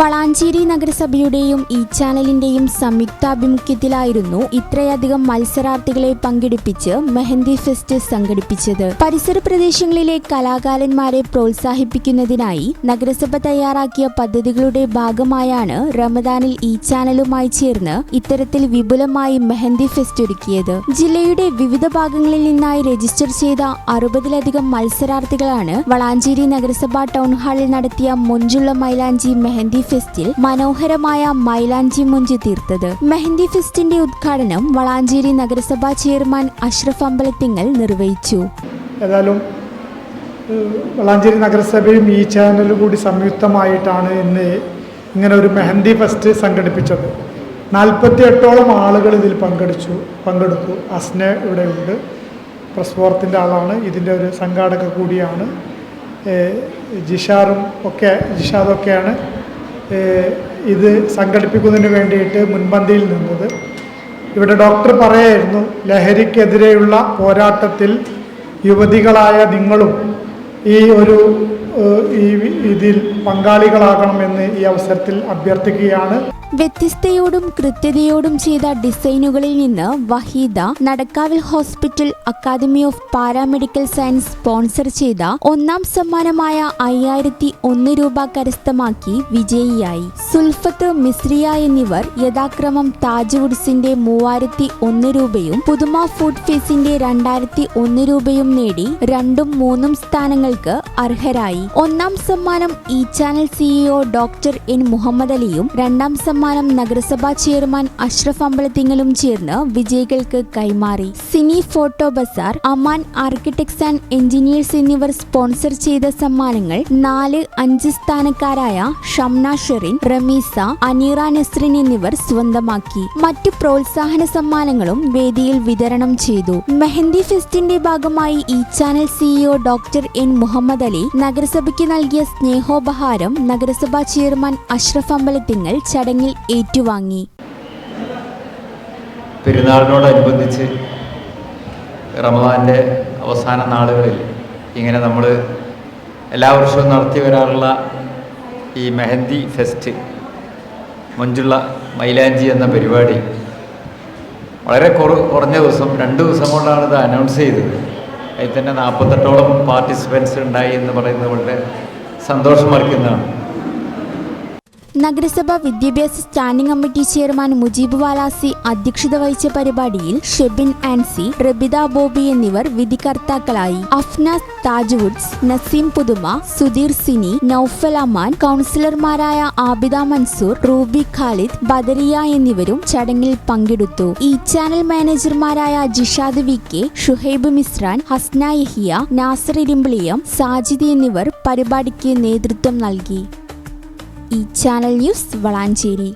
വളാഞ്ചേരി നഗരസഭയുടെയും ഈ ചാനലിന്റെയും സംയുക്താഭിമുഖ്യത്തിലായിരുന്നു ഇത്രയധികം മത്സരാർത്ഥികളെ പങ്കെടുപ്പിച്ച് മെഹന്തി ഫെസ്റ്റ് സംഘടിപ്പിച്ചത്. പരിസര പ്രദേശങ്ങളിലെ കലാകാരന്മാരെ പ്രോത്സാഹിപ്പിക്കുന്നതിനായി നഗരസഭ തയ്യാറാക്കിയ പദ്ധതികളുടെ ഭാഗമായാണ് റമദാനിൽ ഈ ചാനലുമായി ചേർന്ന് ഇത്തരത്തിൽ വിപുലമായി മെഹന്തി ഫെസ്റ്റ് ഒരുക്കിയത്. ജില്ലയുടെ വിവിധ ഭാഗങ്ങളിൽ നിന്നായി രജിസ്റ്റർ ചെയ്ത അറുപതിലധികം മത്സരാർത്ഥികളാണ് വളാഞ്ചേരി നഗരസഭ ടൗൺ ഹാളിൽ നടത്തിയ മൊഞ്ചുള്ള മൈലാഞ്ചി മെഹന്തി ഫെസ്റ്റിൽ മനോഹരമായ മൈലാഞ്ചി മുഞ്ച് തീർത്തത്. മെഹന്തി ഫെസ്റ്റിന്റെ ഉദ്ഘാടനം വളാഞ്ചേരി നഗരസഭാ ചെയർമാൻ അഷ്റഫ് അമ്പലത്തിങ്ങൽ നിർവഹിച്ചു. ഏതായാലും വളാഞ്ചേരി നഗരസഭയും ഈ ചാനലും കൂടി സംയുക്തമായിട്ടാണ് ഇന്ന് ഇങ്ങനെ ഒരു മെഹന്തി ഫെസ്റ്റ് സംഘടിപ്പിച്ചത്. നാൽപ്പത്തി എട്ടോളം ആളുകൾ ഇതിൽ പങ്കെടുത്തു പങ്കെടുത്തു. അസ്ന ഇവിടെ ഉണ്ട് പ്രസ് ഫോറത്തിന്റെ ആളാണ്. ഇതിന്റെ ഒരു സംഘാടക കൂടിയാണ്. ജിഷാറും ഒക്കെ ജിഷാദൊക്കെയാണ്. ഇത് സംഘടിപ്പിക്കുന്നതിന് വേണ്ടിയിട്ട് മുൻപന്തിയിൽ നിന്നത്. ഇവിടെ ഡോക്ടർ പറയായിരുന്നു ലഹരിക്കെതിരെയുള്ള പോരാട്ടത്തിൽ യുവതികളായ നിങ്ങളും ഈ ഒരു ഈ ഇതിൽ പങ്കാളികളാകണമെന്ന് ഈ അവസരത്തിൽ അഭ്യർത്ഥിക്കുകയാണ്. വ്യത്യസ്തയോടും കൃത്യതയോടും ചെയ്ത ഡിസൈനുകളിൽ നിന്ന് Waheeda നടക്കാവിൽ hospital academy of paramedical science sponsor ചെയ്ത ഒന്നാം സമ്മാനമായ അയ്യായിരത്തി ഒന്ന് രൂപ കരസ്ഥമാക്കി വിജയിയായി. സുൽഫത്ത് മിസ്രിയ എന്നിവർ യഥാക്രമം താജ് വുഡ്സിന്റെ മൂവായിരത്തി ഒന്ന് രൂപയും പുതുമ ഫുഡ് ഫീസിന്റെ രണ്ടായിരത്തി ഒന്ന് രൂപയും നേടി രണ്ടും മൂന്നും സ്ഥാനങ്ങൾക്ക് അർഹരായി. ഒന്നാം സമ്മാനം E channel CEO doctor N Muhammad അലിയും രണ്ടാം സമ്മാനം നഗരസഭാ ചെയർമാൻ അഷ്റഫ് അമ്പലത്തിങ്ങലും ചേർന്ന് വിജയികൾക്ക് കൈമാറി. Cine photo bazaar Aman architects and engineers എന്നിവർ സ്പോൺസർ ചെയ്ത സമ്മാനങ്ങൾ നാല് അഞ്ച് സ്ഥാനക്കാരായ ഷംന ഷെറിൻ റമീസ അനീറ നസ്രിൻ എന്നിവർ സ്വന്തമാക്കി. മറ്റു പ്രോത്സാഹന സമ്മാനങ്ങളും വേദിയിൽ വിതരണം ചെയ്തു. മെഹന്തി ഫെസ്റ്റിന്റെ ഭാഗമായി ഈ channel CEO doctor N Muhammad Ali നഗരസഭയ്ക്ക് നൽകിയ സ്നേഹോപഹാരം നഗരസഭാ ചെയർമാൻ അഷ്റഫ് അമ്പലത്തിങ്ങൽ ചടങ്ങിൽ ഏറ്റുവാങ്ങി. പെരുന്നാളിനോടനുബന്ധിച്ച് റമദാന്റെ അവസാന നാളുകളിൽ ഇങ്ങനെ നമ്മൾ എല്ലാ വർഷവും നടത്തി വരാറുള്ള ഈ മെഹന്തി ഫെസ്റ്റ് മഞ്ചുള്ള മൈലാഞ്ചി എന്ന പരിപാടി വളരെ കുറ കുറഞ്ഞ ദിവസം രണ്ട് ദിവസം കൊണ്ടാണ് ഇത് അനൗൺസ് ചെയ്തത്. അതിൽ തന്നെ നാൽപ്പത്തെട്ടോളം പാർട്ടിസിപ്പൻസ് ഉണ്ടായി എന്ന് പറയുന്നത് വളരെ സന്തോഷമറിക്കുന്നതാണ് നഗരസഭ വിദ്യാഭ്യാസ standing committee chairman Mujeeb Valasi അധ്യക്ഷത വഹിച്ച പരിപാടിയിൽ ഷെബിൻ ആൻസി റബിത ബോബി എന്നിവർ വിധികർത്താക്കളായി. അഫ്നാസ് താജ്വുഡ്സ് നസീം പുതുമ സുധീർ സിനി നൌഫൽ അമാൻ കൗൺസിലർമാരായ ആബിദ മൻസൂർ റൂബി ഖാലിദ് ബദരിയ എന്നിവരും ചടങ്ങിൽ പങ്കെടുത്തു. ഈ ചാനൽ മാനേജർമാരായ ജിഷാദ് വി കെ ഷുഹൈബ് മിസ്രാൻ ഹസ്ന യഹിയ നാസർ ഇരിമ്പിളിയം സാജിദ് എന്നിവർ പരിപാടിക്ക് നേതൃത്വം നൽകി. ഈ ചാനൽ ന്യൂസ് വളാഞ്ചേരി.